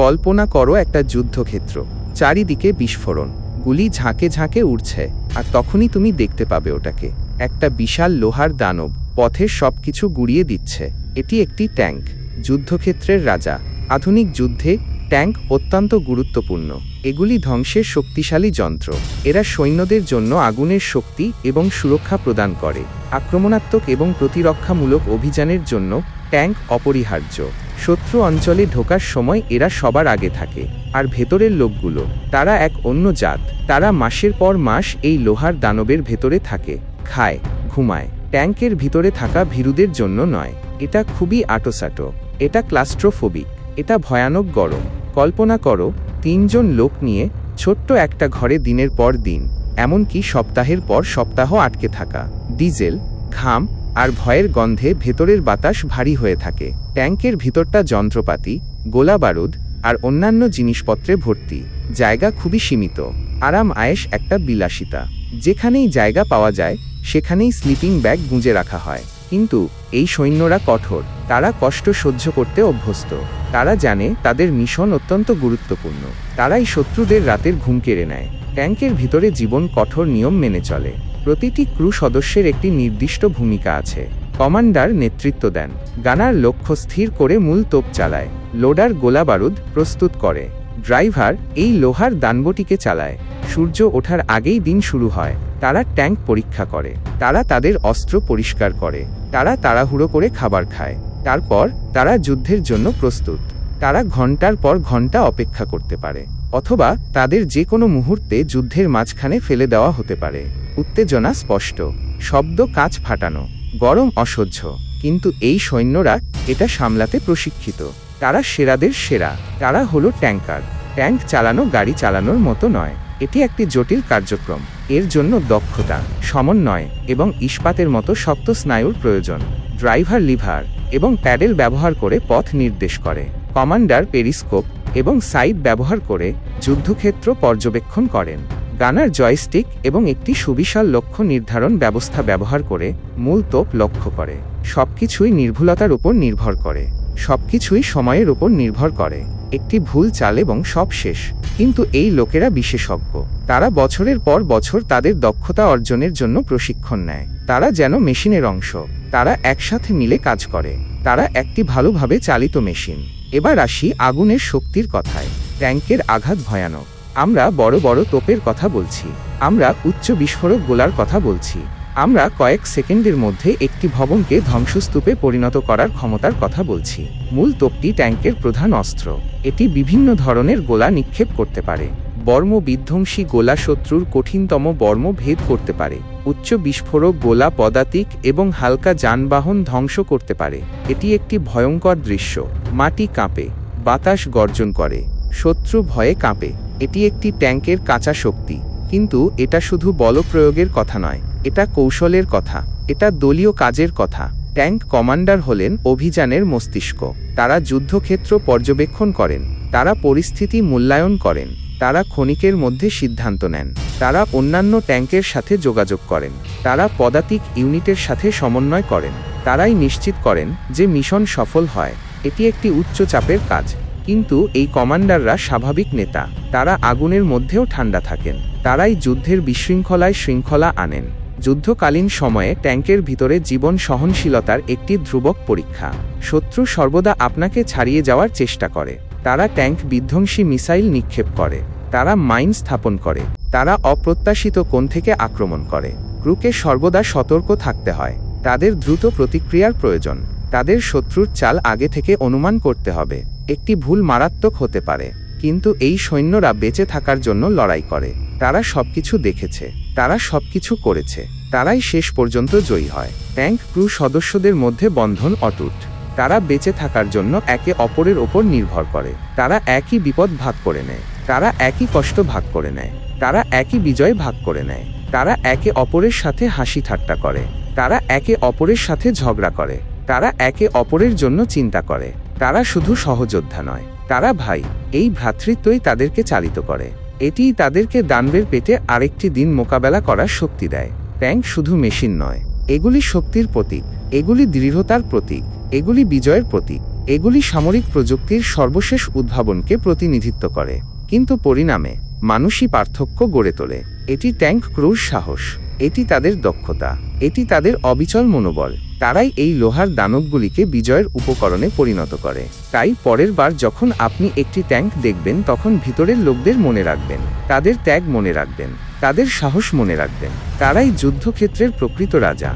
কল্পনা করো একটা যুদ্ধক্ষেত্র, চারিদিকে বিস্ফোরণ, গুলি ঝাঁকে ঝাঁকে উড়ছে, আর তখনই তুমি দেখতে পাবে ওটাকে। একটা বিশাল লোহার দানব পথের সব কিছু গুড়িয়ে দিচ্ছে। এটি একটি ট্যাঙ্ক, যুদ্ধক্ষেত্রের রাজা। আধুনিক যুদ্ধে, ট্যাঙ্ক অত্যন্ত গুরুত্বপূর্ণ। এগুলি ধ্বংসের শক্তিশালী যন্ত্র। এরা সৈন্যদের জন্য আগুনের শক্তি এবং সুরক্ষা প্রদান করে। আক্রমণাত্মক এবং প্রতিরক্ষামূলক অভিযানের জন্য ট্যাঙ্ক অপরিহার্য। শত্রু অঞ্চলে ঢোকার সময় এরা সবার আগে থাকে, আর ভেতরের লোকগুলো, তারা এক অন্য জাত, তারা মাসের পর মাস এই লোহার দানবের ভেতরে থাকে, খায়, ঘুমায়, ট্যাঙ্কের ভিতরে থাকা ভীরুদের জন্য নয়, এটা খুবই আটোসাটো, এটা ক্লাস্ট্রোফোবিক, এটা ভয়ানক গরম, কল্পনা করো, তিনজন লোক নিয়ে ছোট্ট একটা ঘরে দিনের পর দিন, এমনকি সপ্তাহের পর সপ্তাহ আটকে থাকা, ডিজেল ঘাম আর ভয়ের গন্ধে ভেতরের বাতাস ভারী হয়ে থাকে। ট্যাঙ্কের ভিতরটা যন্ত্রপাতি গোলা বারুদ আর অন্যান্য জিনিসপত্রে ভর্তি। জায়গা খুবই সীমিত। আরাম আয়েশ একটা বিলাসিতা। যেখানেই জায়গা পাওয়া যায়, সেখানেই স্লিপিং ব্যাগ গুঁজে রাখা হয়। কিন্তু এই সৈন্যরা কঠোর। তারা কষ্ট সহ্য করতে অভ্যস্ত। তারা জানে তাদের মিশন অত্যন্ত গুরুত্বপূর্ণ। তারাই শত্রুদের রাতের ঘুম কেড়ে নেয়। ট্যাঙ্কের ভিতরে জীবন কঠোর নিয়ম মেনে চলে। প্রতিটি ক্রু সদস্যের একটি নির্দিষ্ট ভূমিকা আছে। কমান্ডার নেতৃত্ব দেন। গানার লক্ষ্য স্থির করে মূল তোপ চালায়। লোডার গোলা বারুদ প্রস্তুত করে। ড্রাইভার এই লোহার দানবটিকে চালায়। সূর্য ওঠার আগেই দিন শুরু হয়। তারা ট্যাঙ্ক পরীক্ষা করে। তারা তাদের অস্ত্র পরিষ্কার করে। তারা তাড়াহুড়ো করে খাবার খায়। তারপর তারা যুদ্ধের জন্য প্রস্তুত। তারা ঘণ্টার পর ঘণ্টা অপেক্ষা করতে পারে। অথবা তাদের যে কোনো মুহূর্তে যুদ্ধের মাঝখানে ফেলে দেওয়া হতে পারে। উত্তেজনা স্পষ্ট। শব্দ কাঁচ ফাটানো। গরম অসহ্য। কিন্তু এই সৈন্যরা এটা সামলাতে প্রশিক্ষিত। তারা সেরাদের সেরা। তারা হলো ট্যাঙ্কার। ট্যাঙ্ক চালানো গাড়ি চালানোর মতো নয়। এটি একটি জটিল কার্যক্রম। এর জন্য দক্ষতা, সমন্বয় এবং ইস্পাতের মতো শক্ত স্নায়ুর প্রয়োজন। ড্রাইভার লিভার এবং প্যাডেল ব্যবহার করে পথ নির্দেশ করে। কমান্ডার পেরিস্কোপ এবং সাইট ব্যবহার করে যুদ্ধক্ষেত্র পর্যবেক্ষণ করেন। গানার জয়স্টিক এবং একটি সুবিশাল লক্ষ্য নির্ধারণ ব্যবস্থা ব্যবহার করে মূল তোপ লক্ষ্য করে। সবকিছুই নির্ভুলতার উপর নির্ভর করে। সবকিছুই সময়ের উপর নির্ভর করে। একটি ভুল চাল এবং সব শেষ। কিন্তু এই লোকেরা বিশেষজ্ঞ। তারা বছরের পর বছর তাদের দক্ষতা অর্জনের জন্য প্রশিক্ষণ নেয়। তারা যেন মেশিনের অংশ। তারা একসাথে মিলে কাজ করে। তারা একটি ভালোভাবে চালিত মেশিন। এবার আসি আগুনের শক্তির কথায়। ট্যাঙ্কের আঘাত ভয়ানক। আমরা বড় বড় তোপের কথা বলছি। আমরা উচ্চ বিস্ফোরক গোলার কথা বলছি। আমরা কয়েক সেকেন্ডের মধ্যে একটি ভবনকে ধ্বংসস্তূপে পরিণত করার ক্ষমতার কথা বলছি। মূল তোপটি ট্যাঙ্কের প্রধান অস্ত্র। এটি বিভিন্ন ধরনের গোলা নিক্ষেপ করতে পারে। বর্ম বিধ্বংসী গোলা শত্রুর কঠিনতম বর্ম ভেদ করতে পারে। উচ্চ বিস্ফোরক গোলা পদাতিক এবং হালকা যানবাহন ধ্বংস করতে পারে। এটি একটি ভয়ঙ্কর দৃশ্য। মাটি কাঁপে। বাতাস গর্জন করে। শত্রু ভয়ে কাঁপে। এটি একটি ট্যাঙ্কের কাঁচা শক্তি। কিন্তু এটা শুধু বলপ্রয়োগের কথা নয়, এটা কৌশলের কথা, এটা দলীয় কাজের কথা। ট্যাঙ্ক কমান্ডার হলেন অভিযানের মস্তিষ্ক। তারা যুদ্ধক্ষেত্র পর্যবেক্ষণ করেন, তারা পরিস্থিতি মূল্যায়ন করেন, তারা ক্ষণিকের মধ্যে সিদ্ধান্ত নেন, তারা অন্যান্য ট্যাঙ্কের সাথে যোগাযোগ করেন, তারা পদাতিক ইউনিটের সাথে সমন্বয় করেন, তারাই নিশ্চিত করেন যে মিশন সফল হয়। এটি একটি উচ্চ চাপের কাজ। কিন্তু এই কমান্ডাররা স্বাভাবিক নেতা। তারা আগুনের মধ্যেও ঠান্ডা থাকেন। তারাই যুদ্ধের বিশৃঙ্খলায় শৃঙ্খলা আনেন। যুদ্ধকালীন সময়ে ট্যাঙ্কের ভিতরে জীবন সহনশীলতার একটি ধ্রুবক পরীক্ষা। শত্রু সর্বদা আপনাকে ছাড়িয়ে যাওয়ার চেষ্টা করে। তারা ট্যাঙ্ক বিধ্বংসী মিসাইল নিক্ষেপ করে। তারা মাইন স্থাপন করে। তারা অপ্রত্যাশিত কোণ থেকে আক্রমণ করে। ক্রুকে সর্বদা সতর্ক থাকতে হয়। তাদের দ্রুত প্রতিক্রিয়ার প্রয়োজন। তাদের শত্রুর চাল আগে থেকে অনুমান করতে হবে। একটি ভুল মারাত্মক হতে পারে। কিন্তু এই সৈন্যরা বেঁচে থাকার জন্য লড়াই করে। তারা সবকিছু দেখেছে। তারা সবকিছু করেছে। তারাই শেষ পর্যন্ত জয়ী হয়। ট্যাঙ্ক ক্রু সদস্যদের মধ্যে বন্ধন অটুট। তারা বেঁচে থাকার জন্য একে অপরের ওপর নির্ভর করে। তারা একই বিপদ ভাগ করে নেয়। তারা একই কষ্ট ভাগ করে নেয়। তারা একই বিজয় ভাগ করে নেয়। তারা একে অপরের সাথে হাসি ঠাট্টা করে। তারা একে অপরের সাথে ঝগড়া করে। তারা একে অপরের জন্য চিন্তা করে। তারা শুধু সহযোদ্ধা নয়, তারা ভাই, এই ভ্রাতৃত্বই তাদেরকে চালিত করে। এটিই তাদেরকে দানবের পেটে আরেকটি দিন মোকাবেলা করার শক্তি দেয়। ট্যাঙ্ক শুধু মেশিন নয়, এগুলি শক্তির প্রতীক, এগুলি দৃঢ়তার প্রতীক, এগুলি বিজয়ের প্রতীক, এগুলি সামরিক প্রযুক্তির সর্বশেষ উদ্ভাবনকে প্রতিনিধিত্ব করে। কিন্তু পরিণামে, মানুষই পার্থক্য গড়ে তোলে। এটি ট্যাঙ্ক ক্রুর সাহস। এটি তাদের দক্ষতা, এটি তাদের অবিচল মনোবল। তারাই এই লোহার দানবগুলিকে বিজয়ের উপকরণে পরিণত করে। তাই পরের বার যখন আপনি একটি ট্যাঙ্ক দেখবেন, তখন ভিতরের লোকদের মনে রাখবেন, তাদের ত্যাগ মনে রাখবেন, তাদের সাহস মনে রাখবেন। তারাই যুদ্ধক্ষেত্রের প্রকৃত রাজা।